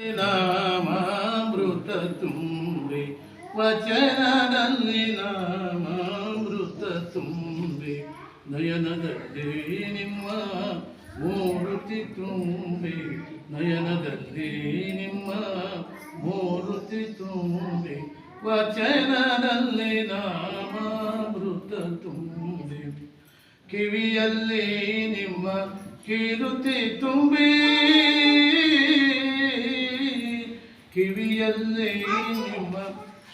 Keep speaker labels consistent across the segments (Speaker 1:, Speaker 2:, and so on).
Speaker 1: ನಾಮಾಮೃತ ತುಂಬೆ ವಚನದಲ್ಲಿ ನಾಮಾಮೃತ ತುಂಬೆ ನಯನದಲ್ಲಿ ನಿಮ್ಮ ಮೂರುತಿ ತುಂಬೆ ನಯನದಲ್ಲಿ ನಿಮ್ಮ ಮೂರುತಿ ತುಂಬೆ ವಚನದಲ್ಲಿ ನಾಮಾಮೃತ ತುಂಬೆ ಕಿವಿಯಲ್ಲಿ ನಿಮ್ಮ ಕಿರುತಿ ತುಂಬಿ. ಕಿವಿಯಲ್ಲಿ ನಿಮ್ಮ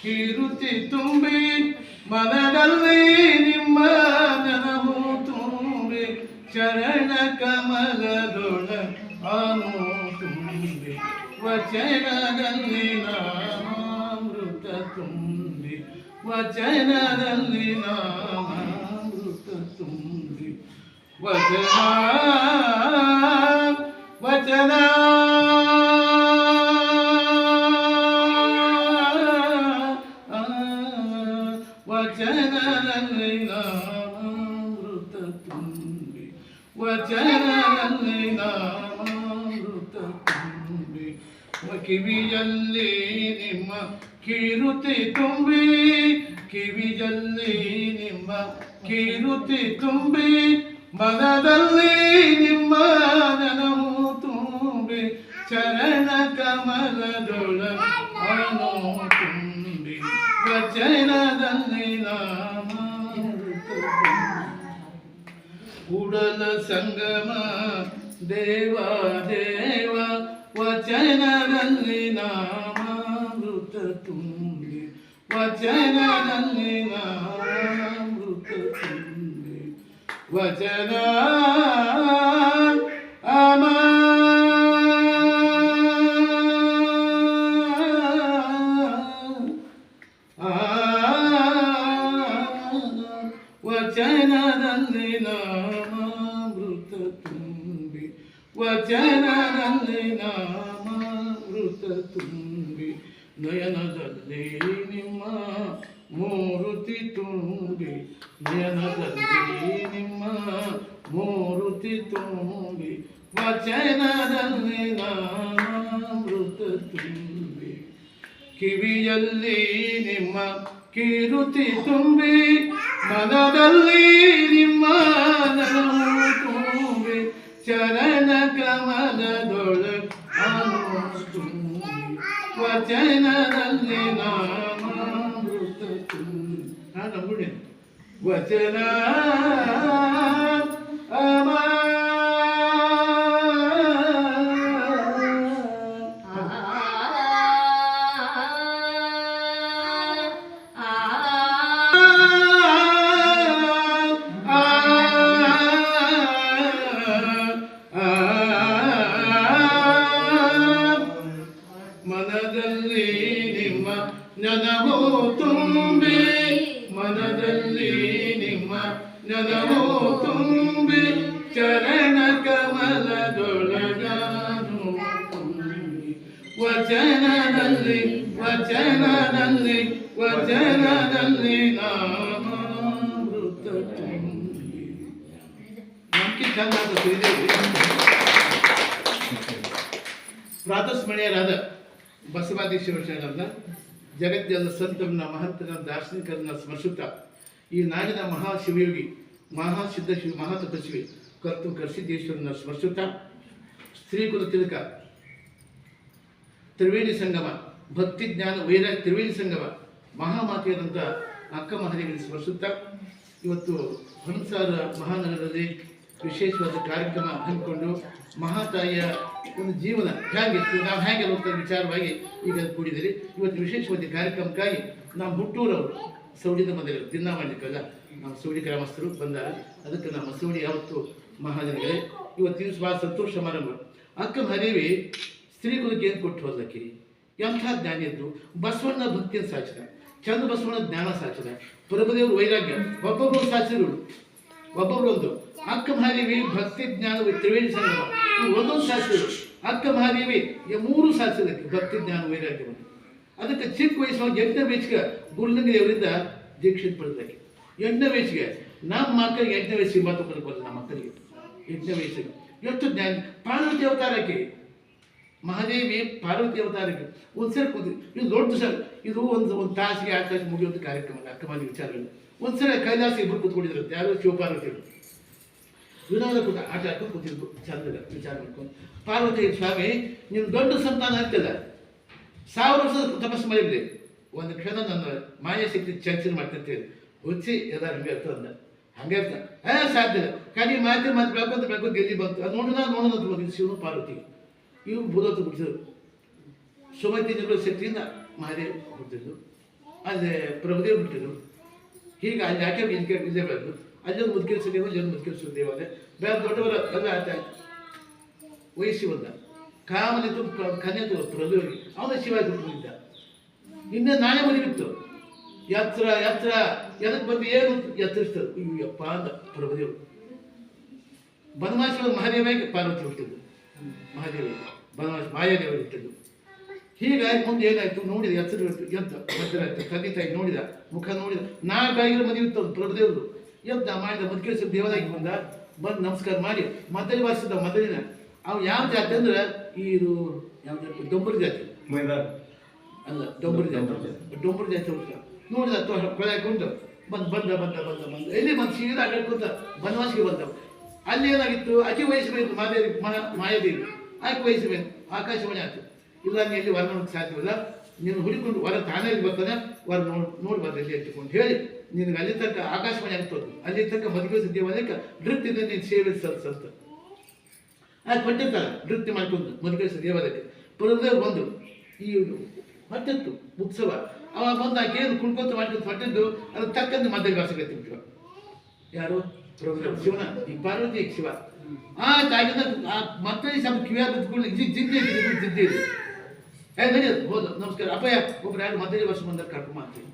Speaker 1: ಕೀರುತಿ ತುಂಬಿ ಮನದಲ್ಲಿ ನಿಮ್ಮ ನೆನಪು ತುಂಬಿ ಚರಣ ಕಮಲದೊಳ ಆನು ತುಂಬಿ ವಚನದಲ್ಲಿ ನಾಮಾಮೃತ ತುಂಬಿ ವಚನದಲ್ಲಿ ನಾಮಾಮೃತ ತುಂಬಿ ವಚನ ವಚನ ನಾಮಾಮೃತ ತುಂಬಿ ವಚನದಲ್ಲಿ ನಾಮಾಮೃತ ತುಂಬಿ ಕಿವಿಯಲ್ಲಿ ನಿಮ್ಮ ಕೀರುತಿ ತುಂಬಿ, ಕಿವಿಯಲ್ಲಿ ನಿಮ್ಮ ಕೀರುತಿ ತುಂಬಿ, ಮನದಲ್ಲಿ ನಿಮ್ಮ ನೆನವು ತುಂಬಿ ಚರಣ ಕಮಲದೊಳ ಅನು ತುಂಬಿ ವಚನದಲ್ಲಿ ನಾಮಾಮೃತ ಕೂಡಲ ಸಂಗಮ ದೇವ ದೇವ ವಚನದಲ್ಲಿ ನಾಮಾಮೃತ ತುಂಬಿ ವಚನದಲ್ಲಿ ನಾಮಾಮೃತ ತುಂಬಿ ವಚನ ತುಂಬಿ ಜನದಲ್ಲಿ ನಿಮ್ಮ ಮೂರುತಿ ತುಂಬಿ ವಚನದಲ್ಲಿ ನಾಮೃತ ತುಂಬಿ. ಕಿವಿಯಲ್ಲಿ ನಿಮ್ಮ ಕಿರುತಿ ತುಂಬಿ, ಮನದಲ್ಲಿ ನಿಮ್ಮ ತುಂಬಿ ಚರಣ ಕಮಲದೊಳ ತುಂಬಿ. ವಚನದಲ್ಲಿ ನಾಮೃತ ತುಂಬಿ. ಹಾ वचना ವಚನದಲ್ಲಿ ವಚನದಲ್ಲಿ ವಚನದಲ್ಲಿ ನಾಮಾಮೃತ ತುಂಬಿ ನಮ್ಗೆ ಚೆನ್ನಾದ ಶ್ರೀದೇವಿ ಪ್ರಾತಸ್ಮರಣೀಯರಾದ ಬಸವಾದೀಶ್ವರನ ಜಗತ್ತಿನ ಸಂತರನ್ನ ಮಹಂತನ ದಾರ್ಶನಿಕರನ್ನ ಸ್ಮರಿಸುತ್ತಾ ಈ ನಾಡಿನ ಮಹಾಶಿವಯೋಗಿ ಮಹಾಸಿದ್ಧ ಶಿವ ಮಹಾತಪಸ್ವಿ ಕರ್ತು ಕರ್ಸಿದ್ದೇಶ್ವರನ ಸ್ಮರಿಸುತ್ತಾ ಸ್ತ್ರೀಕುಲ ತಿಲಕ ತ್ರಿವೇಣಿ ಸಂಗಮ, ಭಕ್ತಿ ಜ್ಞಾನ, ವೈರ ತ್ರಿವೇಣಿ ಸಂಗಮ ಮಹಾಮಾತೆಯಾದಂಥ ಅಕ್ಕ ಮಹಾದೇವಿಯನ್ನು ಸ್ಮರಿಸುತ್ತಾ, ಇವತ್ತು ಹಂಸಾರ ಮಹಾನಗರದಲ್ಲಿ ವಿಶೇಷವಾದ ಕಾರ್ಯಕ್ರಮ ಹಮ್ಮಿಕೊಂಡು ಮಹಾತಾಯಿಯ ಒಂದು ಜೀವನ ಹೇಗಿತ್ತು ನಾವು ಹೇಗೆ ಹೋಗ್ತಾ ವಿಚಾರವಾಗಿ ಈಗ ಕೂಡಿದ್ದೀರಿ ಇವತ್ತು ವಿಶೇಷವಾದ ಕಾರ್ಯಕ್ರಮಕ್ಕಾಗಿ ನಾವು ಹುಟ್ಟೂರವರು ಸೌಡಿನ ಮೊದಲು ದಿನ ಮಾಡಲಿಕ್ಕಲ್ಲ? ನಾವು ಸೌಡಿ ಗ್ರಾಮಸ್ಥರು ಬಂದಾಗ ಅದಕ್ಕೆ ನಮ್ಮ ಸೌಡಿ ಯಾವತ್ತು ಮಹಾಜನಗಳೇ ಇವತ್ತು ಭಾಳ ಸಂತೋಷ ಸಮಾರಂಭ. ಅಕ್ಕ ಮಹದೇವಿ ಸ್ತ್ರೀ ಕುಲಕ್ಕೆ ಏನು ಕೊಟ್ಟು ಹೋದಕ್ಕೆ ಎಂಥ ಜ್ಞಾನ ಇದ್ದು ಬಸವಣ್ಣ ಭಕ್ತಿಯನ್ನು ಸಾಚಿದ ಚಂದ ಬಸವಣ್ಣ ಜ್ಞಾನ ಸಾಚಿದ ಪ್ರಭುದೇವರು ವೈರಾಗ್ಯ. ಒಬ್ಬೊಬ್ಬರು ಸಾಚಿದ್ರು ಒಬ್ಬೊಬ್ರು ಒಂದು, ಅಕ್ಕ ಮಹಾದೇವಿ, ಭಕ್ತಿ ಜ್ಞಾನ ತ್ರಿವೇಣಿ ಸಂಗಮ. ಒಂದೊಂದು ಸಾಚಿದ್ರು ಅಕ್ಕ ಮಹಾದೇವಿ ಮೂರು ಸಾಚಿದಕ್ಕೆ ಭಕ್ತಿ ಜ್ಞಾನ ವೈರಾಗ್ಯವನ್ನು ಅದಕ್ಕೆ ಚಿಕ್ಕ ವಯಸ್ಸು ಎಂಟನೇ ವಯಸ್ಸಿಗೆ ಗುರುಲಿಂಗ ದೇವರಿಂದ ದೀಕ್ಷೆ ಪಡೆದಕ್ಕೆ ಎಂಟನೇ ವಯಸ್ಸಿಗೆ ನಮ್ಮ ಮಕ್ಕಳಿಗೆ ಎಂಟನೇ ವಯಸ್ಸಿಗೆ ಮಾತು ಬರ್ಬೋದು ನಮ್ಮ ಮಕ್ಕಳಿಗೆ. ಎಂಟನೇ ವಯಸ್ಸಿಗೆ. ಎಷ್ಟು ಜ್ಞಾನ. ಪಾರ್ವತಿ ಅವತಾರಕ್ಕೆ ಮಹಾದೇವಿ ಪಾರ್ವತಿ ಅವತಾರಕ್ಕೆ ಒಂದ್ಸರಿ ಕೂತಿ ಇದು ದೊಡ್ಡ ಸರ್ ಇದು ಒಂದು ಒಂದು ತಾಸಿಗೆ ಆ ತಾಸು ಮುಗಿಯುವಂಥ ಕಾರ್ಯಕ್ರಮ ಅಲ್ಲ, ಅಕ್ಕಮಾದಿ ವಿಚಾರಗಳು ಒಂದ್ಸರಿ ಕೈಲಾಸ ಇಬ್ಬರು ಕೂತ್ಕೊಂಡಿದ್ರು. ಯಾರು? ಶಿವಪಾರ್ವತಿ ವಿನೋದ ಕೂತ ಆಟ ಆಡ್ಕೊಂಡು ಕೂತಿದ್ರು. ಚಂದ್ರ ವಿಚಾರ ಮಾಡ್ಕೊಂಡು ಪಾರ್ವತಿ ಸ್ವಾಮಿ ನೀವು ದೊಡ್ಡ ಸಂತಾನ ಆಗ್ತದ ಸಾವಿರ ವರ್ಷದ ತಪಸ್ಸು ಮಾಡಿದ್ರಿ ಒಂದು ಕ್ಷಣ ನನ್ನ ಮಾಯ ಶಕ್ತಿ ಚರ್ಚೆ ಮಾಡ್ತಿರ್ತೇವೆ ಹುಚ್ಚಿ ಎಲ್ಲ ಹಂಗೆ ಇರ್ತದ ಹಂಗೆ ಇರ್ತ ಸಾಧ್ಯ ಇಲ್ಲ. కానీ ಮಾತೆ ಮಾತು ಬೆಳ್ಕೊಂತ ಬೇಕು ಗೆಲ್ಲಿ ಬಂತು? ಅದು ನೋಡಿದ ನೋಡೋದು ಅಂತ ಶಿವನು ಪಾರ್ವತಿ. ಇವು ಬಿಡಿಸಿದ್ರು ಸುಮತಿ ನಿರ್ಮಲ ಶಕ್ತಿಯಿಂದ ಮಹಾದೇವ್ ಹುಟ್ಟಿದ್ರು. ಅಲ್ಲಿ ಪ್ರಭುದೇವ್ ಹುಟ್ಟಿದ್ರು. ಹೀಗೆ ಅಲ್ಲಿ ಯಾಕೆ ಇದಕ್ಕೆ ಇದೇ ಬೆಳೆದು ಅಲ್ಲೊಂದು ಮುದ್ಕೇಶ್ವರ ದೇವ ಇಲ್ಲೊಂದು ಮುದ್ಕೇಶ್ವರ ದೇವಾಲಯ ಬೇರೆ ದೊಡ್ಡವರ ಎಲ್ಲ ಆಯ್ತು ವಯಸ್ಸಿ ಬಂದ ಕಾಮನಿತು ಕನ್ಯತು ಪ್ರಭುವಿಗೆ ಅವನ ಶಿವ ಹುಟ್ಟಿದ್ದ ಇನ್ನೇ ನಾಳೆ ಮದುವಿತ್ತು ಎತ್ತರ ಎತ್ತರ ಎದಕ್ಕೆ ಬಂದು ಏನು ಎತ್ತರಿಸ್ತಾರೆ? ಅಯ್ಯಪ್ಪ ಅಂತ ಪ್ರಭುದೇವ್. ಬನವಾಸಿ ಮಹಾದೇವಿಗೆ ಪಾರ್ವತಿ ಹುಟ್ಟಿದ್ದು ಮಹಾದೇವಿ ಬನವಾಸಿ ಮಾಯಾದೇವರು ಇಟ್ಟದ್ದು. ಹೀಗಾಗಿ ಮುಂದೆ ಏನಾಯ್ತು ನೋಡಿದ ಎತ್ತರ ಎದ್ದ ಮಧ್ಯರಾಯ್ತು ತಂದೆ ತಾಯಿ ನೋಡಿದ ಮುಖ ನೋಡಿದ ನಾಲ್ಕಾಗಿರೋ ಮದುವೆ ಇತ್ತು ದೊಡ್ಡದೇವರು ಪ್ರಭುದೇವರು. ಎದ್ದ ಮಾಡಿದ ಮಧ್ಕೇಶ್ವರ ದೇವರಾಗಿ ಬಂದ ಬಂದು ನಮಸ್ಕಾರ ಮಾಡಿ ಮೊದಲ ವಾಸಿಸಿದ ಮೊದಲಿನ ಅವು ಯಾವ ಜಾತಿ ಅಂದ್ರೆ ಈ ಇದು ಯಾವ ಜಾತಿ? ಡೊಂಬರಿ ಜಾತಿ. ಅಲ್ಲ ಡೊಂಬರಿ ಜಾತಿ. ಡೊಂಬರಿ ಜಾತಿ. ಹುಡುಗ ನೋಡಿದ ಕೊಳೆ ಹಾಕೊಂಡು ಬಂದು ಬಂದ ಬಂದ ಬಂದ ಬಂದ. ಎಲ್ಲಿ ಬಂದು ಸೀದಾ ಆಟಾಡ್ಕೊಂತ ಬನವಾಸಿಗೆ ಬಂದ ಅಲ್ಲಿ ಏನಾಗಿತ್ತು? ಅತಿ ಬಂತು ಮಾದೇವಿ ಮಾಯಾದೇವಿ. ಆಕೆ ಬಂತು ಆಕಾಶವಾಣಿ ಆಯ್ತು. ಇಲ್ಲ ನೀ ಎಲ್ಲಿ ವರ ನೋಡಕ್ಕೆ ಸಾಧ್ಯವಿಲ್ಲ. ನೀನು ಹುಡುಕೊಂಡು ವರ ತಾನೇ ಇಲ್ಲಿ ಬರ್ತಾನೆ. ವರ ನೋಡಿ ನೋಡಿ ಬಂದ ಎಲ್ಲಿ ಎತ್ತುಕೊಂಡು. ಹೇಳಿ, ನಿನಗೆ ಅಲ್ಲಿ ತನಕ ಆಕಾಶವಾಣಿ ಆಗ್ತದೆ ಅಲ್ಲಿ ತನಕ ಮದುವೆ ದೇವಾಲಯಕ್ಕೆ ನೃತ್ಯದ ನೀನು ಸೇವೆ ಸಲ್ಸಂತ ಆಯ್ತು ಕೊಟ್ಟಿರ್ತಾರ ನೃತ್ಯ ಮಾಡ್ಕೊಂಡು ಮದುವೆ ದೇವಾಲಯಕ್ಕೆ ಪುರದೇವ್ ಬಂದು ಈ ಹೊಟ್ಟಿತ್ತು ಉತ್ಸವ. ಅವಾಗ ಬಂದು ಆಕೆ ಏನು ಕುಣ್ಕೊತ ಮಾಡ್ಕೊಂತ ಹೊಟ್ಟಿದ್ದು ಅದು ತಕ್ಕಂತೆ ಮದ್ದೆ ತಿಂತೀವ ಯಾರು? ಶಿವನ ಈ ಪಾರ್ವತಿ ಶಿವ. ಆ ತಾಗಿನ ಆ ಮತ್ತೆ ಸ್ವಲ್ಪ ಕಿವಿಯ ಬಿದ್ದುಕೊಂಡು ಜಿ- ಜಿದ್ದೆ ಇದೆ ಇಬ್ರು ಇದೆ ಹೋದ, ನಮಸ್ಕಾರ. ಅಪ್ಪಯ್ಯ, ಒಬ್ರು ಯಾರು ಮದುವೆ ವರ್ಷ ಬಂದ ಕರ್ಕೊಂಡು ಮಾಡ್ತೀವಿ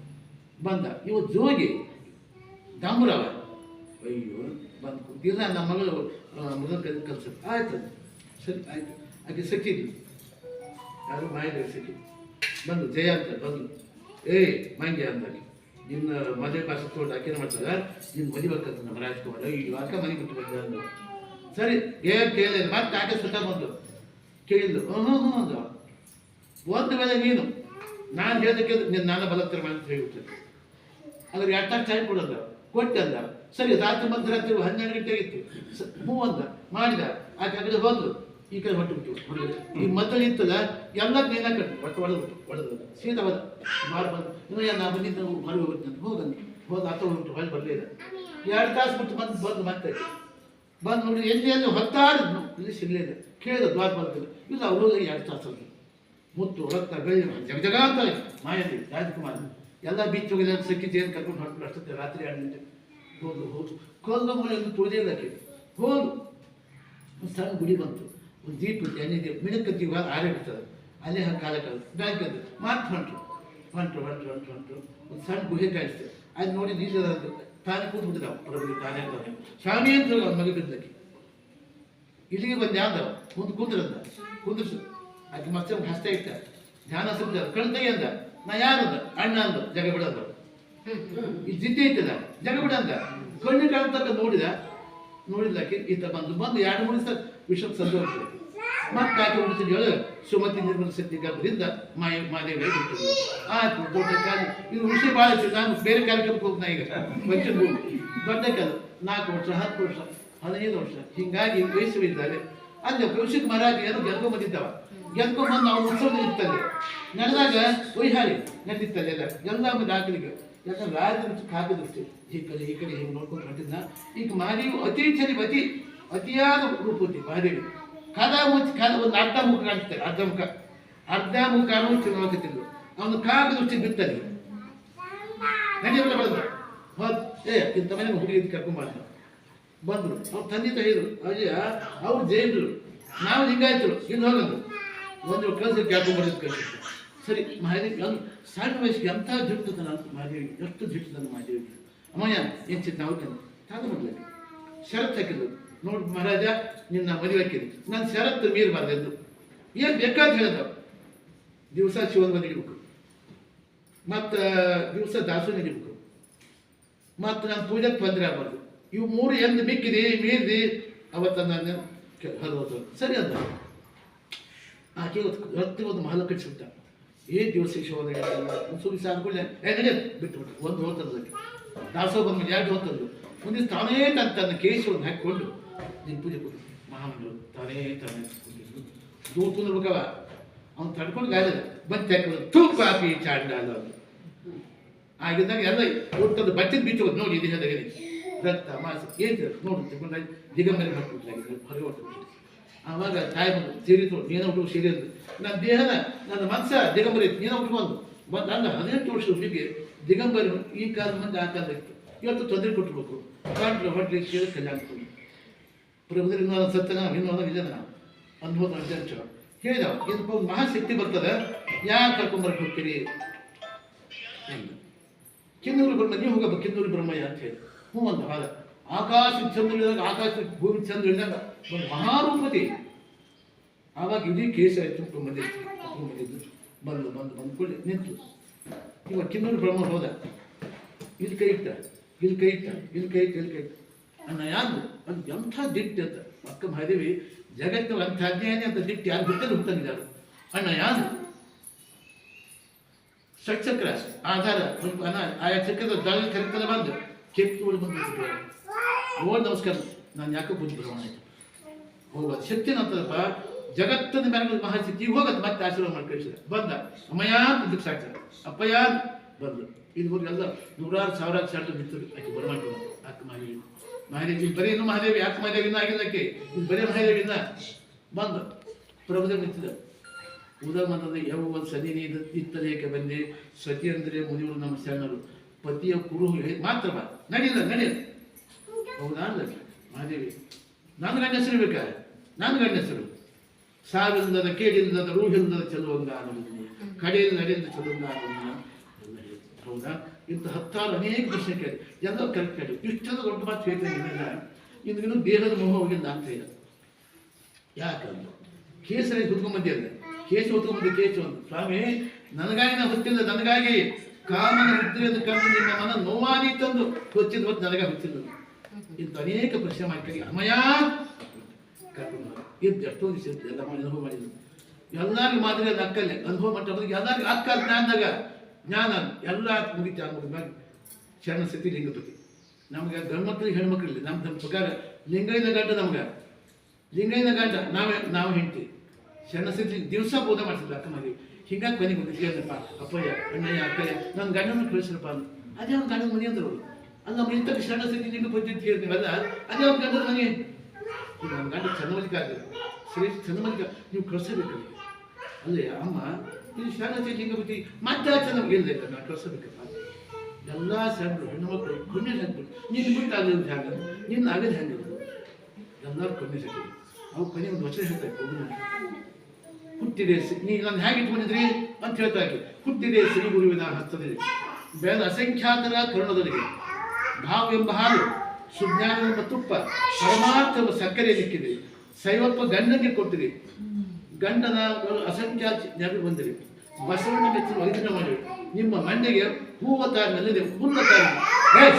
Speaker 1: ಬಂದ. ಇವ ಜೋಗಿ, ಡಾಂಬುರವ. ಅಯ್ಯೋ, ಬಂದು ಕೂತಿಲ್ಲ ನಮ್ಮ ಮಗಳು ಮೊದಲು ಕೈ ಕಲ್ಸು ಆಯ್ತು. ಸರಿ, ಆಯ್ತು. ಆಕೆ ಸಿಕ್ಕಿದ್ವಿ ಯಾರು ಮಾಯದೇವಿ ಸಿಕ್ಕಿದ್ವಿ ಬಂದು, ಜಯ ಅಂತ ಬಂದು. ಏಯ್, ಮಂಗ್ಯ ಅಂದಾಗೆ. ನಿನ್ನ ಮದುವೆ ಕಾಸು ತೋಟ ಹಾಕಿನ ಮಾಡ್ತದ ನಿನ್ನ ಬರ್ತದೆ ನಮ್ಮ ರಾಜ್ಕುಮಾರ್ ಈ ಅಕ್ಕ ಮನೆ ಬಿಟ್ಟು ಬಂದ ಸರಿ, ಏನ್ ಕೇಳಿಲ್ಲ ಮತ್ತೆ ಆಕೆ ಸುತ್ತ ಬಂದು ಕೇಳಿದ್ದು ಹ್ಞೂ ಹ್ಞೂ ಅಂದ ಒಂದು ವೇಳೆ ನೀನು, ನಾನು ಹೇಳೋದಕ್ಕೆ ನಿನ್ನ ನಾನು ಬಲತ್ತರ ಅಂತ ಹೇಳ್ಬಿಟ್ಟೆ. ಅದ್ರ ಎರಡು ತಾಸು ಟೈಮ್ ಕೊಟ್ಟೆ ಅಂದ. ಸರಿ, ರಾತ್ರಿ ಮಧ್ಯರಾತ್ರಿ ಹನ್ನೆರಡು ಗಂಟೆ ಆಗಿತ್ತು. ಹ್ಞೂ ಮಾಡಿದ. ಆಕೆ ಕಡೆ ಹೋದ್ರು ಈ ಕಡೆ ಹೊಟ್ಟು ಬಿಟ್ಟು ಈ ಮದ್ದಲ್ಲಿ ಇತ್ತಲ್ಲ, ಎಲ್ಲ ನೀನ ಕಟ್ಟು ಹೊಟ್ಟು ಹೊಡೆದು ಹೊಡೆದು ಸೀದಾ ಹೋದ ಮಾರು ಬಂದು, ಇನ್ನು ಏನು ನಾ ಬಂದಿದ್ದು ಹೊರಗೆ ಹೋಗ್ತೀನಿ ಹೋಗಂದ ಹೋದ ಹೋಗ್ಬಿಟ್ಟು ಹೊಳೆ ಬರಲಿಲ್ಲ ಎರಡು ತಾಸು ಬಿಟ್ಟು ಬಂದು ಬಂದು ಮತ್ತೆ. ಬಂದು ನೋಡಿ, ಎಲ್ಲಿ ಎಲ್ಲಿ ಹೊತ್ತಾಡಿದ್ನು, ಇಲ್ಲಿ ಸಿಗಲಿಲ್ಲ ಕೇಳಿದ ದ್ವಾರ ಬರ್ತಿಲ್ಲ ಇಲ್ಲ, ಅವರು ಎರಡು ತಾಸು ಅಲ್ಲಿ ಮುತ್ತು, ರಕ್ತ ಬೆಳ್ಳಿ ಜಗ ಜಗ ಅಂತ ಮಾಯಲ್ಲಿ ರಾಜಕುಮಾರ್. ಎಲ್ಲ ಬೀಚ್ ಹೋಗಿದೆ ಅಂತ ಸಕ್ಕಿ ಜೇನು ಕರ್ಕೊಂಡು ಹೊರಟು ಅಷ್ಟೊತ್ತೆ ರಾತ್ರಿ ಎರಡು ಹೋದು ಹೋದು ಕೊಲ್ಲು ಮೂಲೆಯನ್ನು ತುಳಿದೇ ಕೇಳಿ ಹೋದು ಸಣ್ಣ ಗುಡಿ ಬಂತು. ಎಣ್ಣೆ ದೀಪ ಮಿಣಕತ್ತಿ ಇವಾಗ ಆರಿಡ್ತದೆ ಅಲ್ಲೇ ಹಂಗೆ ಕಾಲ ಕಾಲ ಬ್ಯಾಂಕ್ ಅದು ಮಾತು ಹೊಂಟ್ರು. ಹೊಂಟ್ರು, ಹೊಂಟರು ಹೊಂಟರು, ಹೊಂಟ್ರು. ಒಂದು ಸಣ್ಣ ಗುಹೆ ಕಾಣಿಸ್ತು. ಅದು ನೋಡಿ ನೀರು ತಾನೇ ಕೂತ್ಬಿಟ್ಟು ನಾವು ಪ್ರಭು ತಾನೇ ಇರ್ತಾನೆ. ಸ್ವಾಮಿ ಅಂತ ಮಗ ಬಿದ್ದಕ್ಕೆ. ಇಲ್ಲಿಗೆ ಬಂದು ಯಾವ್ದು? ಮುಂದೆ ಕುಂದ್ರಂದ ಕುಂದ್ರಿಸು. ಅದಕ್ಕೆ ಮತ್ತೆ ಹಸ್ತ ಇಟ್ಟ. ಧ್ಯಾನ ಸುತ್ತ ಕಣ್ತೈ ಅಂದ. ನಾ ಯಾರಂದ? ಅಣ್ಣ ಅಂದ. ಜಗ ಬಿಡಂದ ಈ ಜಿದ್ದೆ ಇತ್ತದ ಜಗ ಬಿಡಂದ ಕಣ್ಣು ಕಾಣ್ತಕ್ಕ ನೋಡಿದ. ನೋಡಿದ್ಲಾಕೆ ಈತ ಬಂದು ಬಂದು ಎರಡು ಮೂರು ದಿವಸ ವಿಷ ಸಂದು ಮತ್ತೆ ಆಕೆ ಉಳಿಸಿದ ಸುಮತಿ ನಿರ್ಮಲ ಶಕ್ತಿ ಗರ್ಭದಿಂದ ಮಾಯ ಮಾದೇವಿ ಹುಟ್ಟಿದ್ರು ಆಯ್ತು, ದೊಡ್ಡ ಕಾಲ ಇದು ವಿಷಯ ಭಾಳ ಐತಿ ನಾನು ಬೇರೆ ಕಾರ್ಯಕ್ರಮಕ್ಕೆ ಹೋಗ್ತಾ ಈಗ. ಹೋಗಿ. ದೊಡ್ಡ ಕಾಲ. ನಾಲ್ಕು ವರ್ಷ, ಹತ್ತು ವರ್ಷ, ಹದಿನೈದು ವರ್ಷ. ಹಿಂಗಾಗಿ ವಯಸ್ಸು ಇದ್ದಾರೆ ಅಲ್ಲಿ, ಕೌಶಿಕ್ ಮಹಾರಾಜ ಏನು ಗೆಲ್ಕೊಂಡ್ ಬಂದು ಅವ್ನು ಉತ್ಸವ ಇರ್ತದೆ ನಡೆದಾಗ ವೈಹಾರಿ ನಡೆದಿತ್ತಲ್ಲ ಎಲ್ಲ. ಎಲ್ಲ ದಾಖಲಿಗೆ ಯಾಕಂದ್ರೆ ರಾಜನ ಕಾಗದಷ್ಟೇ ಈ ಕಡೆ ಈ ಕಡೆ ಹಿಂಗೆ ನೋಡ್ಕೊಂಡು ಹೊಂಟಿದ್ದ ಈಗ ಮಾದೇವಿ ಅತಿ ಚರಿ ಅತಿ ಅತಿಯಾದ ರೂಪತಿ ಮಹಾದೇವಿ ಕದ ಮುಚ್ಚಿ, ಕದ ಒಂದು ಅರ್ಧ ಮುಖ ಕಾಣಿಸ್ತಾರೆ ಅರ್ಧ ಮುಖ. ಅರ್ಧ ಮುಖ ಮುಚ್ಚಿ ನೋಡ್ತಿದ್ರು ಅವನು ಉಚ್ಚಿ ಬಿತ್ತದೆ. ನಡೆಯಲ್ಲ ಬಂದ ಹೋದ್ ಏ, ಇಂಥ ಮನೆ ಹುಡುಗಿ ಕರ್ಕೊಂಬಂದ ಬಂದರು. ಅವ್ರು ತಂದೆ ತಾಯಿದ್ರು ಅಯ್ಯ, ಅವ್ರು ಜೈನರು. ನಾವು ಲಿಂಗಾಯತರು. ಇನ್ನು ಹೋಗಂದ್ರು ಒಂದು ಕಳಿಸಿ ಕೇಳ್ಕೊಂಬರ್ದು ಕಳ್ಸಿದ್ರು ಸರಿ ಮಹಾದೇವಿ ಒಂದು ಸಣ್ಣ ವಯಸ್ಸಿಗೆ ಎಂಥ ಜಿಡ್ತದನ ಅಂತ ಮಹಾದೇವಿ ಎಷ್ಟು ಜಿಡ್ತದನ ಮಹಾದೇವಿ ಅಮ್ಮಯ್ಯ, ಏನು ಚಿತ್ತ ನಾವು ತಾನು ಮೊದಲಿಗೆ ಶರತ್ ಹಾಕಿದ್ರು ನೋಡಿ ಮಹಾರಾಜ, ನಿನ್ನ ಮದುವೆಕ್ಕಿದೆ ನಾನು ನನ್ನ ಷರತ್ತು ಮೀರಬಾರ್ದು ಎಂದು ಏನು ಬೇಕಾದ ಹೇಳಿದ ದಿವಸ ಶಿವನ ನಡಿಬೇಕು ಮತ್ತು, ದಿವಸ ದಾಸು ನಡಿಬೇಕು ಮತ್ತು ನಾನು ಪೂಜೆಗೆ ತೊಂದರೆ ಆಗಬಾರ್ದು. ಇವು ಮೂರು ಎಂದು ಮಿಕ್ಕಿದೆ ಮೀರಿದೆ. ಅವತ್ತ ನಾನು ಹರಿದು ಸರಿ ಅಂದ. ಆಕೆ ಹೊತ್ತು ಒಂದು ಮಹಲ ಕಟ್ಟಿಸ್ಬಿಟ್ಟ ಏ ದಿವಸ ಶಿವನ ಸುರಿ ಸಾದ್ಕೊಳ್ಳೆ ಏ ನಡೆಯೋದು ಬಿಟ್ಟು ಒಂದು ಹೋತಂದಕ್ಕೆ ದಾಸೋ ಬಂದ್ಮೇಲೆ ಎರಡು ಹೋತಂದು. ಮುಂದೆ ತಾನೇ ತನ್ನ ಕೇಶವನ್ನು ಹಾಕಿಕೊಂಡು. ನೀನು ಪೂಜೆ ಕೊಡು. ಮಹಾಮಂಗಳು ತಾನೇ ತಾನೇ ದೂರ ಕುಂದ್ರಬೇಕವ ಅವ್ನು ತಡ್ಕೊಂಡು ಗಾಯದ ಬಂದು ತೂಕ ತೂಕು ಕಾಪಿ ಅಲ್ಲ ಅದು ಆಗಿದ್ದಾಗ ಎಲ್ಲ ಒಟ್ಟದ ಬಚ್ಚದ ಬಿಚ್ಚು ಹೋದ್ ನೋಡಿ ದೇಹದಾಗ ರಕ್ತ, ಮಾಸ, ಏನು ನೋಡಿ ತಗೊಂಡ ದಿಗಂಬರಿ ಮಾಡ್ಬಿಟ್ಲಾಗಿದ್ರು ಹೊರಗೆ ಹೊಟ್ಟು ಆವಾಗ ತಾಯಿ ಬಂದು ಸೇರಿತು ನೀನು ಹುಟ್ಟು ಸೇರಿದ್ರು ನನ್ನ ದೇಹನ, ನನ್ನ ಮನಸ್ಸ ದಿಗಂಬರಿ ನೀನು ಹುಟ್ಟು ಬಂದು ನನ್ನ ಹದಿನೆಂಟು ವರ್ಷದ ಹುಡುಗಿ ದಿಗಂಬರಿ ಈ ಕಾಲ ಮಂದಿ ಆ ಕಾಲದ ಇತ್ತು. ಇವತ್ತು ತೊಂದರೆ ಕೊಟ್ಟಬೇಕು ಕಾಂಟ್ರ ಹೊಟ್ಟೆ ಕೇಳಿ ಕಲ್ಯಾಣ ಕೊಡಿ ಪ್ರಭುದ್ರೆ ಇನ್ನೊಂದು ಸತ್ಯನ ಅಭಿಮಾನ ವಿಜಯನ ಅದ್ಭುತ ಅಧ್ಯಕ್ಷ ಹೇಳಿದ ಇದಕ್ಕೆ ಒಂದು ಮಹಾಶಕ್ತಿ ಬರ್ತದೆ ಯಾಕೆ ಕರ್ಕೊಂಡ್ಬರಕ್ಕೆ ಹೋಗ್ತೀರಿ ಕಿನ್ನೂರು ಬ್ರಹ್ಮ ನೀವು ಹೋಗಬೇಕು ಕಿನ್ನೂರು ಬ್ರಹ್ಮಯ್ಯ ಅಂತ ಹೇಳಿ ಹ್ಞೂ ಅಂತ ಹಾಲ ಆಕಾಶ ಚಂದ್ರ ಆಕಾಶ ಭೂಮಿ ಚಂದ್ರ ಇಳಿದಾಗ ಒಂದು ಮಹಾರೂಪತಿ ಆವಾಗ ಇಡೀ ಕೇಸ ಆಯಿತು ಬಂದಿತ್ತು ಬಂದು ಬಂದು ಬಂದು ಬಂದ್ಕೊಳ್ಳಿ ನಿಂತು ಇವಾಗ ಕಿನ್ನೂರು ಬ್ರಹ್ಮ ಹೋದ. ಇಲ್ಲಿ ಕೈ ಇಟ್ಟ, ಇಲ್ಲಿ ಕೈ ಇಟ್ಟ, ಇಲ್ಲಿ ಕೈ ಇಟ್ಟ, ಇಲ್ಲಿ ಕೈ ಇಟ್ಟ. ಅಣ್ಣ ಯಾರು ಅದು ಎಂಥ ದಿಟ್ಟಿ ಅಂತ. ಅಕ್ಕ ಮಹಾದೇವಿ, ಜಗತ್ತು ಅಂಥ ಅಜ್ಞಾನಿ ಅಂತ ದಿಟ್ಟಿ ಯಾರು ಬಿಟ್ಟಲ್ಲಿ ಹುಟ್ಟಂಗಿದ್ದಾರೆ ಅಣ್ಣ ಯಾರು? ಷಟ್ಚಕ್ರ ಆಧಾರ, ಒಂದು ಅನ ಆಯಾ ಚಕ್ರದ ದಾಳಿ ಕರೆಕ್ಟದ ಬಂದು ಕೆತ್ತುಗಳು ಬಂದು ನೋಡಿ ನಮಸ್ಕಾರ. ನಾನು ಯಾಕೆ ಬುದ್ಧಿ ಭ್ರಮಣ ಆಯ್ತು. ಹೋಗೋದು ಶಕ್ತಿ ಅಂತದಪ್ಪ ಜಗತ್ತಿನ ಮೇಲೆ ಮಹಾಶಕ್ತಿ ಈಗ ಹೋಗತ್ತೆ ಮತ್ತೆ ಆಶೀರ್ವಾದ ಮಾಡಿ ಕಳಿಸಿದ ಬಂದ. ಅಮ್ಮಯ್ಯ ಅಂತ ಸಾಕ್ತಾರೆ ಅಪ್ಪಯ್ಯ, ಬಂದು. ಇದುವರೆಗೆ ಎಲ್ಲ ನೂರಾರು ಸಾವಿರ ಬಿತ್ತು ಆಕೆ ಬರಮಾಡ್ಕೊಂಡು ಅಕ್ಕ ಮಹಾದೇವಿ? ಮಹಾದೇವಿ ಇಲ್ಲಿ ಬರೀ ಇನ್ನು ಮಹಾದೇವಿ, ಯಾಕೆ ಮಹಾದೇವಿ ಆಗಿಲ್ಲ ಆಕೆ ಇಲ್ಲಿ ಬರೀ ಮಹಾದೇವಿ ಬಂದ. ಪ್ರಭುದೇವ್ ನಿಂತಿದ್ದ. ಉದಾಹರಣೆ ಯಾವ ಒಂದು ಸದಿ ನೀತ್ತಲೇಕೆ ಬಂದೆ? ಸತಿ ಅಂದರೆ ಮುನಿಗಳು ನಮ್ಮ ಶರಣರು. ಪತಿಯ ಕುರು ಮಾತ್ರ ಬಾ. ನಡೀಲ್ಲ ನಡೀಲ್ಲ ಹೌದಾ ಅಲ್ಲ ಮಹಾದೇವಿ ನನ್ನ ಗಂಡ ಹೆಸರು ಬೇಕಾ? ನನ್ನ ಗಂಡ ಹೆಸರು. ಸಾವಿಲ್ಲದ ಕೇಳಿಲ್ಲದ, ರೂಹಿಲ್ಲದ ಚೆಲುವಂಗ ಕಡೆಯಿಂದ ನಡೆಯಿಂದ ಚೆಲುವಂಗ ಹೌದಾ ಇಂಥ ಹತ್ತಾರು ಅನೇಕ ಪ್ರಶ್ನೆ ಕೇಳಿ ಎಲ್ಲ ಕರೆಕ್ಟ್ ಕೇಳಿ ಇಷ್ಟೆಲ್ಲ ದೊಡ್ಡ ಮಾತು ಹೇಳ್ತೇನೆ ಇಂದಿಗೂ ದೇಹದ ಮೋಹ ಹೋಗಿಲ್ಲ ಅಂತ ಇಲ್ಲ ಯಾಕಂದ್ರೆ ಕೇಸರಿ ಹುಡ್ಕೊಂಬಂದಿಲ್ಲ ಕೇಸು ಹುಡ್ಕೊಂಬಂದು ಕೇಸು ಅಂತ. ಸ್ವಾಮಿ ನನಗಾಗಿ ನಾನು ಹೊತ್ತಿಲ್ಲ ನನಗಾಗಿ ಕಾಮನ ಮುದ್ರೆಯನ್ನು ಕಂಡು ನಿಮ್ಮ ಮನ ನೋವಾನಿ ತಂದು ಹೊತ್ತಿದ್ದ ಹೊತ್ತು ನನಗೆ ಹೊತ್ತಿಲ್ಲ ಇಂಥ ಅನೇಕ ಪ್ರಶ್ನೆ ಮಾಡಿ ಅಮಯ. ಇದ್ದು ಎಷ್ಟೋ ದಿವಸ ಎಲ್ಲ ಮಾಡಿ ಅನುಭವ ಮಾಡಿದ್ರು. ಎಲ್ಲರಿಗೂ ಮಾದರಿ ಅದು ಅಕ್ಕಲ್ಲೇ ಅನುಭವ ಮಾಡ್ತಾರೆ ಎಲ್ಲರಿಗೂ ಅಕ್ಕ ಜ್ಞಾನದಾಗ ಜ್ಞಾನ ಎಲ್ಲ ಮುಗಿತು ಮುಗಿದ್ಮೇಲೆ ಶರಣ ಸ್ಥಿತಿ ಲಿಂಗಪತಿ ನಮಗೆ ಗಂಡ್ಮಕ್ಳಿಗೆ ಹೆಣ್ಮಕ್ಳಿಲ್ಲ ನಮ್ಮ ನಮ್ಮ ಪ್ರಕಾರ ಲಿಂಗೈನ ಗಂಡ ನಮ್ಗೆ. ಲಿಂಗೈನ ಗಂಡ ನಾವೇ, ನಾವು ಹೆಂಡತಿ. ಶರಣ ಸ್ಥಿತಿ ದಿವಸ ಬೋಧ ಮಾಡ್ತಿದ್ರು ಅಕ್ಕ ಮಗಿ ಹಿಂಗಾಗಿ ಕೊನೆಗೆ ಬಂದು ಕೇಳಿದಪ್ಪ ಅಪ್ಪಯ್ಯ, ಅಣ್ಣಯ್ಯ, ಅಕ್ಕಯ್ಯ ನನ್ನ ಗಂಡನ ಕಳಿಸ್ರಪ್ಪ ಅಂದ್ರೆ. ಅದೇ ಅವ್ನ ಗಂಡನ ಮನೆ ಅಂದ್ರು ಅವರು. ಅಲ್ಲ ನಮ್ಮ ಇಂಥ ಶರಣ ಸ್ಥಿತಿ ಲಿಂಗ ಅಂತ ಹೇಳ್ತೀವಲ್ಲ ಅದೇ ಅವ್ನ ಗಂಡನ ಮನೆ. ನಮ್ಮ ಗಂಡ ಚಂದಮಲ್ಲಿಕ ಆಗಿದೆ ಶ್ರೀ ಚಂದಮಲ್ಲಿಕ ನೀವು ಕಳಿಸಬೇಕು ಅಲ್ಲಿ, ಅಮ್ಮ ಇದು ಶಾರದಾ ಲಿಂಗಪತಿ ಮತ್ತೆ ಆಚೆ ನಮ್ಗೆ ಇಲ್ಲ ನಾನು ಎಲ್ಲ ಸಣ್ಣ ಹೆಣ್ಣು ಮಕ್ಕಳು ಕೊನೆ ಹಾಕ್ಬಿಟ್ಟು ನಿನ್ನ ಬಿಟ್ಟು ಆಗದ ಹ್ಯಾಂಗ ನಿನ್ನ ಆಗದ ಹ್ಯಾಂಗ ಎಲ್ಲರೂ ಕೊನೆ ಹಾಕಿದ್ರು ಅವ್ರು ಕೊನೆ ಒಂದು ವಚನ ಹೇಳ್ತಾ ಇತ್ತು ಹುಟ್ಟಿದೆ ನೀ ನಾನು ಹೇಗೆ ಇಟ್ಕೊಂಡಿದ್ರಿ? ಅಂತ ಹೇಳ್ತಾ ಇತ್ತು ಹುಟ್ಟಿದೆ ಸಿರಿ ಗುರುವಿನ ಹಸ್ತದಲ್ಲಿ, ಬೇದ ಅಸಂಖ್ಯಾತರ ಕರುಣದೊಳಗೆ, ಭಾವ ಎಂಬ ಹಾಲು ಸುಜ್ಞಾನ ಎಂಬ ತುಪ್ಪ ಪರಮಾರ್ಥ ಸಕ್ಕರೆ ಸಿಕ್ಕಿದೆ ಸೈವಪ್ಪ ಗಂಡನಿಗೆ ಕೊಟ್ಟಿರಿ ಗಂಡನ ಅಸಂಖ್ಯಾತ ನೆನಪು ಬಂದಿರಿ ಬಸವಣ್ಣ ಮೆಚ್ಚಿನ ವೈದ್ಯನ ಮಾಡಿರಿ ನಿಮ್ಮ ಮಂಡೆಗೆ ಹೂವ ತಾರಿನಲ್ಲಿದೆ ಪೂರ್ಣ ತಾರಿ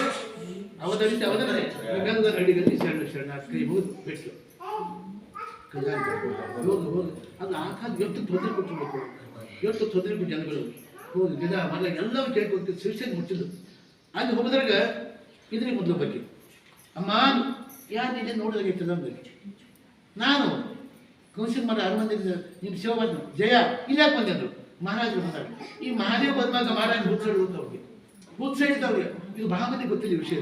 Speaker 1: ಅವಧರಿಸಿ ಅವಧರಣೆ ಗಂಗನ ಅಡಿಗಲ್ಲಿ ಶರಣ ಶರಣ, ಕೈ ಮುಗಿದು ಬಿಟ್ಟು. ಹೋಗಿ ಹೋಗಿ ಅದು ಆಕಾಶ ಎಷ್ಟು ತೊಂದರೆ ಕೊಟ್ಟಿರ್ಬೇಕು ಎಷ್ಟು ತೊಂದರೆ ಕೊಟ್ಟು ಜನಗಳು ಹೋಗಿ. ಗಿಡ ಮರ, ಎಲ್ಲವೂ ಕೇಳ್ಕೊಂತ ಶಿರ್ಷೆಗೆ ಮುಚ್ಚಿದ್ರು ಅಲ್ಲಿ ಹೋಗಿದ್ರಾಗ ಇದ್ರಿ ಮೊದಲು ಬಗ್ಗೆ. ಅಮ್ಮ, ಯಾರು ನಿನ್ನೆ ನೋಡಿದಾಗಿತ್ತು ನಮ್ದು ನಾನು. ಕೌಶಿಕ್ ಮರ ಅರಮನೆ ನಿಮ್ಮ ಶಿವ ಬಂದ್ರು ಜಯ. ಇಲ್ಲಿ ಯಾಕೆ ಬಂದಿದ್ರು ಮಹಾರಾಜರು ಬಂದಾಗ ಈ ಮಹಾದೇವ್ ಬಂದಾಗ ಮಹಾರಾಜ ಅಂತ ಅವ್ರಿಗೆ. ಹುಚ್ಚಡಿದವ್ರಿಗೆ ಇದು ಬಹಳ ಮಂದಿ ಗೊತ್ತಿಲ್ಲ ಈ ವಿಷಯ.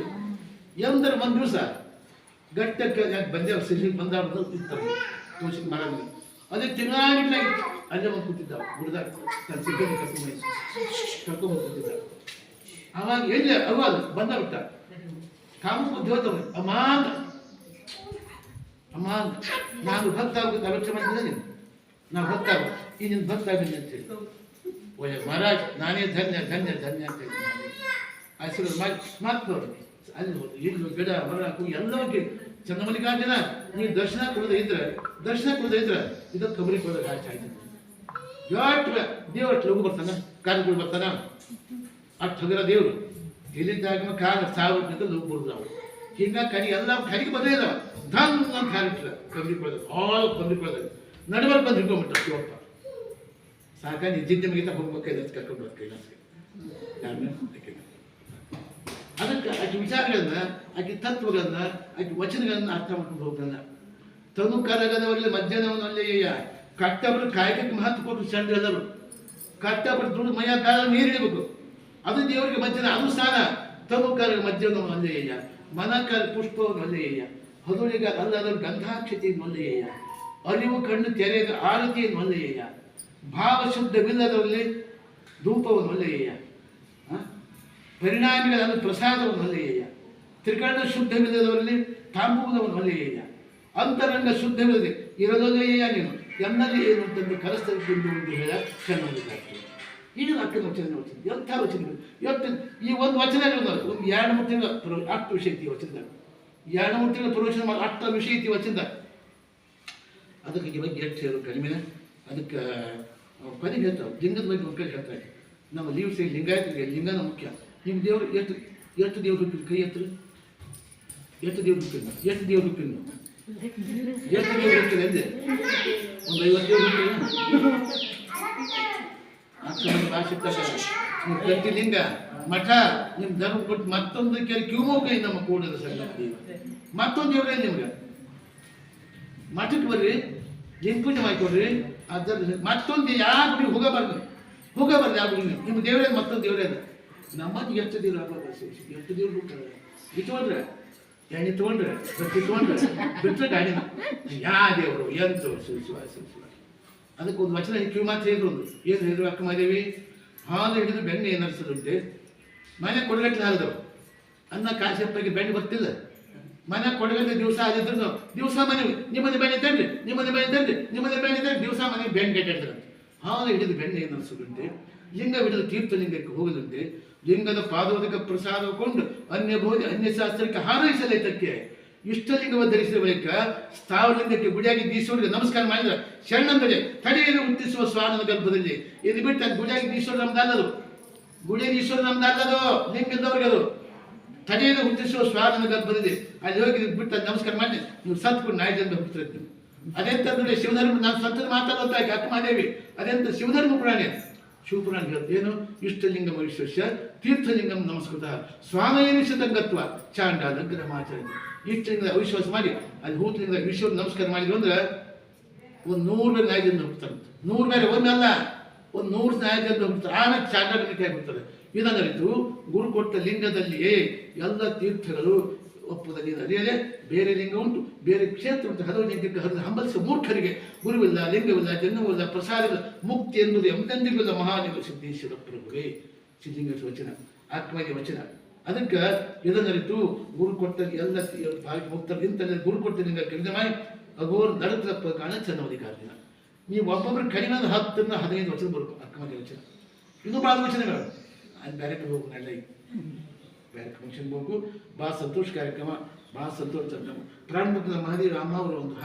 Speaker 1: ಎಂದರೆ ಒಂದು ದಿವಸ ಗಟ್ಟಕ್ಕೆ ಯಾಕೆ ಬಂದೆ ಅವ್ರು ಸಿಲ್ಲಿ ಬಂದ ಇರ್ತಾರೆ ಕೌಶಿಕ್ ಮಹಾರಾಜರು. ಅದೇ ತಿಂಗಳಾಗಿಲ್ಲ ಅಲ್ಲೇ ಬಂದು ಕೂತಿದ್ದ ಹುಡುಗ ತನ್ನ ಸಿಬ್ಬಂದಿ ಕರ್ಕೊಂಡ್ ಕರ್ಕೊಂಡ್ ಕೂತಿದ್ದ ಅವಾಗ ಎಲ್ಲಿ? ಅವಾಗ ಬಂದ ಬಿಟ್ಟ ಕಾಮ ಅಂದ. ಅಮ್ಮ ಅಂದ. ನಾನು ಭಕ್ತ ಆಗೋದು ಅಲಕ್ಷ ಮಾಡಿದ್ದೇನೆ ನಾನು. ಭಕ್ತ ಈ ನಿನ್ನ ಭಕ್ತ ಆಗಿದ್ದೀನಿ ಅಂತ ಹೇಳಿ. ಒಳ್ಳೆ ಮಹಾರಾಜ್, ನಾನೇ ಧನ್ಯ ಧನ್ಯ ಧನ್ಯ ಅಂತ ಹೇಳಿ. ಆಶೀರ್ವಾದ ಮಾತು ಅಲ್ಲಿ ಇಲ್ಲಿ ಗಿಡ, ಮರ ಎಲ್ಲವಕ್ಕೆ ಚಂದ್ರಮಲ್ಲಿಕಾರ್ಜುನ ನೀವು ದರ್ಶನ ಕೊಡದೆ ಇದ್ರೆ, ದರ್ಶನ ಕೊಡದೆ ಇದ್ರೆ ಇದಕ್ಕೆ ಕಬರಿ ಕೊಡೋದು ಆಚೆ ಆಯ್ತು. ಯಾಟ್ ದೇವಷ್ಟು ಲಘು ಬರ್ತಾನ ಕಾರ್ಯಗಳು ಬರ್ತಾನ. ಅಷ್ಟು ಹಗರ ದೇವರು. ಇಲ್ಲಿದ್ದಾಗ ಕಾಲ ಸಾವಿರ ಲಘು ಬರ್ಬೋದು ನಾವು. ಹಿಂಗಾಗಿ ಕರಿ, ಎಲ್ಲ ಕರಿಗೆ ಬದಲೇ ಇಲ್ಲ. ಧನ್ ಅಂತ ಹಾರಿಟ್ರ ಕಬರಿ ಕೊಡೋದು ಆಲ್ ಕಬರಿ ಕೊಡೋದು. ನಡುವಲ್ಲಿ ಬಂದು ಹಿಡ್ಕೊಂಡ್ಬಿಟ್ಟ ಶಿವಪ್ಪ. ಸಾಕಾಗಿ ನಿದ್ದೆ ಮಗಿತ ಹೋಗ್ಬೇಕು ಇದ್ದ ಕರ್ಕೊಂಡು ಯಾರನ್ನ ಅದಕ್ಕೆ ಆಕೆ ವಿಚಾರಗಳನ್ನ, ಆಕೆ ತತ್ವಗಳನ್ನ, ಆಕೆ ವಚನಗಳನ್ನ ಅರ್ಥ ಮಾಡ್ಕೊಂಡು ಹೋಗಲ್ಲ ತನು ಕರಗದವರಲ್ಲಿ ಮಧ್ಯಾಹ್ನವನ್ನಲ್ಲಿ ಕಟ್ಟಬರು ಕಾಯಕಕ್ಕೆ ಮಹತ್ವ ಕೊಟ್ಟು ಚಂದ್ರಲ್ಲರು ಕಟ್ಟಬರು ದುಡ್ಡು ಮೈಯ ಕಾಲ ನೀರಿಳಿಬೇಕು ಅದು ದೇವರಿಗೆ ಮಧ್ಯಾಹ್ನ ಅದು ಸ್ಥಾನ ತನು ಕರಗ ಮಧ್ಯಾಹ್ನವನ್ನು ಅಲ್ಲೆಯ್ಯ ಪುಷ್ಪ ಪುಷ್ಪವನ್ನು ಅಲ್ಲೆಯ್ಯ ಹದುಳಿಗ ಅಲ್ಲದ ಗಂಧಾಕ್ಷತಿ ಅಲ್ಲೆಯ್ಯ ಅರಿವು ಕಣ್ಣು ತೆರೆದ ಆರತಿ ಅಲ್ಲೆಯ್ಯ ಭಾವ ಶುದ್ಧವಿಲ್ಲದವರಲ್ಲಿ ಧೂಪವ ಅಲ್ಲೆಯ್ಯ ಆ? ಪರಿಣಾಮಿಗಳನ್ನು ಪ್ರಸಾದವ ಹೊಲೆಯ ತ್ರಿಕರಣ ಶುದ್ಧವಿಲ್ಲದವರಲ್ಲಿ ತಾಂಬೂಲವನ್ನು ಹೊಲೆಯ ಅಂತರಂಗ ಶುದ್ಧವಿಲ್ಲದೆ ಇರಲೊಲೆಯ ನೀನು. ಎನ್ನಲ್ಲಿ ಏನು ಅಂತಂದು ಕರೆಸ್ತಿದ್ದು ಒಂದು ಹೇಳ ಚೆನ್ನಾಗಿದ್ದಾಗ್ತದೆ ಈಗ ಅಕ್ಕನ ವಚನ ವಚನ ಎಂಥ ವಚನಗಳು ಇವತ್ತು ಈ ಒಂದು ವಚನಗಳು ಒಂದು ಎರಡು ಮೂರು ತಿಂಗಳ ಪ್ರವ ಅಷ್ಟು ವಿಷಯ ಐತಿ ವಚನದಾಗ ಎರಡು ಮೂರು ತಿಂಗಳ ಪ್ರವಚನ ಮಾಡಿ, ಅಷ್ಟು ವಿಷಯ ಐತಿ ವಚನದಾಗ ಅದಕ್ಕೆ ಈ ಬಗ್ಗೆ ಎಷ್ಟು ಹೇಳೋದು ಕಡಿಮೆ. ಅದಕ್ಕೆ ಕೊನೆಗೆ ಹೇಳ್ತಾವೆ ಲಿಂಗದ ಬಗ್ಗೆ ಮಕ್ಕಳು ಹೇಳ್ತಾರೆ ನಮ್ಮ ಲೀವ್ ಸೈ ಲಿಂಗಾಯತರಿಗೆ ಲಿಂಗನ ಮುಖ್ಯ. ನಿಮ್ಮ ದೇವರು ಎಷ್ಟು ಎಷ್ಟು ದೇವ್ರು ಹುಟ್ಟಿದ್ರು ಕೈ ಎತ್ತರು? ಎಷ್ಟು ದೇವ್ರು ಹುಟ್ಟಿದ್ರು ಎಷ್ಟು ದೇವ್ರು ಹುಟ್ಟಿದ್ರು ಎಷ್ಟು ದೇವ್ರು ಹುಟ್ಟಿದೆ ಒಂದು ಐವತ್ತು ದೇವ್ರು ಹುಟ್ಟಿಲ್ಲ ಅಕ್ಕನ ಭಾಷೆ ತಗ ನಿಮ್ಮ ಪ್ರತಿ ಲಿಂಗ ಮಠ ನಿಮ್ಮ ಧರ್ಮ ಕೊಟ್ಟು ಮತ್ತೊಂದು ಕೆಲ ಕಿವಮೊಗ್ಗ ನಮ್ಮ ಕೂಡದ ಸಂಗತಿ. ಮತ್ತೊಂದು ದೇವ್ರೇ ನಿಮ್ಗೆ? ಮಠಕ್ಕೆ ಬರ್ರಿ, ನಿಮ್ ಪೂಜೆ ಮಾಡಿಕೊಡ್ರಿ, ಅದರ ಮತ್ತೊಂದು ಯಾವ ಗುಡಿ ಹೋಗಬಾರ್ದು ಹೋಗಬಾರ್ದು ಯಾವ ನಿಮ್ಮ ದೇವರೇ ಮತ್ತೊಂದು ದೇವರೇ ನಮ್ಮದು ಎಷ್ಟು ದೇವ್ರು ಹಬ್ಬ ಎಷ್ಟು ದೇವ್ರು ಹುಟ್ಟಾರೆ ಇಟ್ಕೊಂಡ್ರೆ ಎಣ್ಣೆ ತೊಗೊಂಡ್ರೆ? ಬಟ್ಟೆ ತೊಗೊಂಡ್ರೆ? ಬಿಟ್ಟರೆ ಗಾಡಿನ? ಯಾ ದೇವರು, ಎಂತ ಶಿವ ಅದಕ್ಕೆ ಒಂದು ವಚನ ಕಿವಿ ಮಾತು ಹೇಳಿದ್ರು ಒಂದು. ಏನು ಹೇಳಿದ್ರು? ಅಕ್ಕ ಮಾದೇವಿ, ಹಾಲು ಹಿಡಿದು ಬೆಣ್ಣೆ ಏನರ್ಸದಂತೆ ಮನೆ ಕೊಡಗಟ್ಟಲೆ ಹಾಲ್ದವು ಅನ್ನ ಕಾಶಪ್ಪಗೆ ಬೆಣ್ಣೆ ಬರ್ತಿಲ್ಲ. ಮನೆ ಕೊಡಗಟ್ಟಲೆ ದಿವಸ ಆದಿದ್ರು ದಿವಸ ಮನೆ ನಿಮ್ಮನೆ ಬೆಣ್ಣೆ ತರ್ರಿ ನಿಮ್ಮನೆ ಬೆಣ್ಣೆ ತರ್ರಿ ನಿಮ್ಮನೆ ಬೆಣ್ಣೆ ತರ್ರಿ ದಿವಸ ಮನೆ ಬೆಣ್ಣೆ ಗಟ್ಟಿರ್ತಾರೆ ಹಾಲು ಹಿಡಿದು ಬೆಣ್ಣೆ ಏನರ್ಸದಂತೆ ಲಿಂಗ ಬಿಡಲು ತೀರ್ಥ ಲಿಂಗಕ್ಕೆ ಹೋಗದಂತೆ, ಲಿಂಗದ ಪಾದೋದಕ ಪ್ರಸಾದಕೊಂಡು ಅನ್ಯ ಬೋಧಿ ಅನ್ಯ ಶಾಸ್ತ್ರಕ್ಕೆ ಹಾರೈಸಲೇತಕ್ಕೆ ಇಷ್ಟಲಿಂಗವ ಧರಿಸಿದ ಬಳಿಕ ಸ್ಥಾವರಲಿಂಗಕ್ಕೆ ಗುಡಿಯಾಗಿ ಬೀಸೋರಿಗೆ ನಮಸ್ಕಾರ ಮಾಡಿದ್ರೆ ಶರಣಂದರೆ, ತಡೆಯನ್ನು ಹುಟ್ಟಿಸುವ ಸ್ವಾಮನ ಗರ್ಭದಲ್ಲಿ ಇದು ಬಿಟ್ಟು ಗುಡಿಯಾಗಿ ಬೀಸೋರು ನಮ್ದಲ್ಲದು. ಗುಡಿಯ ಈಶ್ವರ ನಮ್ದಲ್ಲದು ಅದು ತಡೆಯನ್ನು ಹುಟ್ಟಿಸುವ ಸ್ವಾಮನ ಗರ್ಭದಲ್ಲಿ ಅಲ್ಲಿ ಹೋಗಿ ಬಿಟ್ಟು ನಮಸ್ಕಾರ ಮಾಡಿ, ನೀವು ಸತ್ಕೊಂಡು ನಾಯಿ ನೀವು ಅದೆಂತ ನೋಡಿ ಶಿವಧರ್ಮ, ನಾನು ಸತ್ತದ ಮಾತಾಡೋದು ಅಕ್ಕ ಮಾಡೇವಿ ಅದೆಂತ ಶಿವಧರ್ಮ ಪುರಾಣೆ. ಶಿವಪುರಾಣ ಹೇಳುತ್ತೆ ಏನು? ಇಷ್ಟಲಿಂಗ ವಿಶ್ವಸ್ಯ ತೀರ್ಥಲಿಂಗಂ ನಮಸ್ಕೃತ ಸ್ವಾಮಯನಿಷದಂಗತ್ವ ಚಾಂಡಾಲ ಗ್ರಹಮಾಚರಣೆ. ಇಷ್ಟಲಿಂಗ ಅವಿಶ್ವಾಸ ಮಾಡಿ, ಅಲ್ಲಿ ಹೂತಿನಿಂದ ವಿಶ್ವ ನಮಸ್ಕಾರ ಮಾಡಿದ್ರು ಅಂದ್ರೆ ಒಂದು ನೂರು ನಾಯಕರಿಂದ ಹೋಗ್ತಾರೆ. ನೂರು ಮೇಲೆ ಒಂದಲ್ಲ ಒಂದು ನೂರು ನಾಯಕರಿಂದ ಹೋಗ್ತಾರೆ ಆಮೇಲೆ ಚಾಂಡಾಲಕ್ಕೆ ಆಗ್ಬಿಡ್ತಾರೆ ಇದನ್ನರಿತು ಗುರು ಕೊಟ್ಟ ಲಿಂಗದಲ್ಲಿಯೇ ಎಲ್ಲ ತೀರ್ಥಗಳು ಒಪ್ಪದಲ್ಲಿ ಅರಿಯದೆ ಬೇರೆ ಲಿಂಗ ಉಂಟು, ಬೇರೆ ಕ್ಷೇತ್ರ ಉಂಟು. ಹಲವು ಲಿಂಗಕ್ಕೆ ಹರಿದು ಹಂಬಲಿಸಿ ಮೂರ್ಖರಿಗೆ ಗುರುವಿಲ್ಲ, ಲಿಂಗವಿಲ್ಲ, ಜನ್ಮವಿಲ್ಲ ಪ್ರಸಾರವಿಲ್ಲ ಮುಕ್ತಿ ಎನ್ನುವುದು ಎಂದೆಂದಿಗೂ ಮಹಾಲಿಂಗ ಸಿದ್ದೇಶ್ವರ ಪ್ರಭುವೇ. ಸಿದ್ಧಿಂಗ ವಚನ ಆತ್ಮಗೆ ವಚನ. ಅದಕ್ಕೆ ಇದನ್ನರಿತು ಗುರು ಕೊಟ್ಟ ಎಲ್ಲ ಹೋಗ್ತಾರೆ ಗುರು ಕೊಟ್ಟ ನಿಮಗೆ ಕಡಿಮೆ ಮಾಡಿ ಅಗೋರ್ ನಡತಪ್ಪ ಕಾಣ ಚನ್ನವಧಿಕಾರದಿನ ನೀವು ಒಬ್ಬೊಬ್ಬರು ಕಡಿಮೆ ಅಂದ್ರೆ ಹತ್ತರಿಂದ ಹದಿನೈದು ವರ್ಷದ ಬರ್ಬೇಕು ಅಕ್ಕಮದಿ ವಚನ ಇನ್ನೂ ಭಾಳ ವಚನಗಳು ಅಲ್ಲಿ ಬೇರೆ ಕಡೆ ಹೋಗು ನಲ್ಲ ಬೇರೆ ಫಂಕ್ಷನ್ ಹೋಗು ಭಾಳ ಸಂತೋಷ ಕಾರ್ಯಕ್ರಮ, ಭಾಳ ಸಂತೋಷ ಪ್ರಾರಂಭದ ಮಹದಿ ರಾಮ ಅವರು ಒಂದು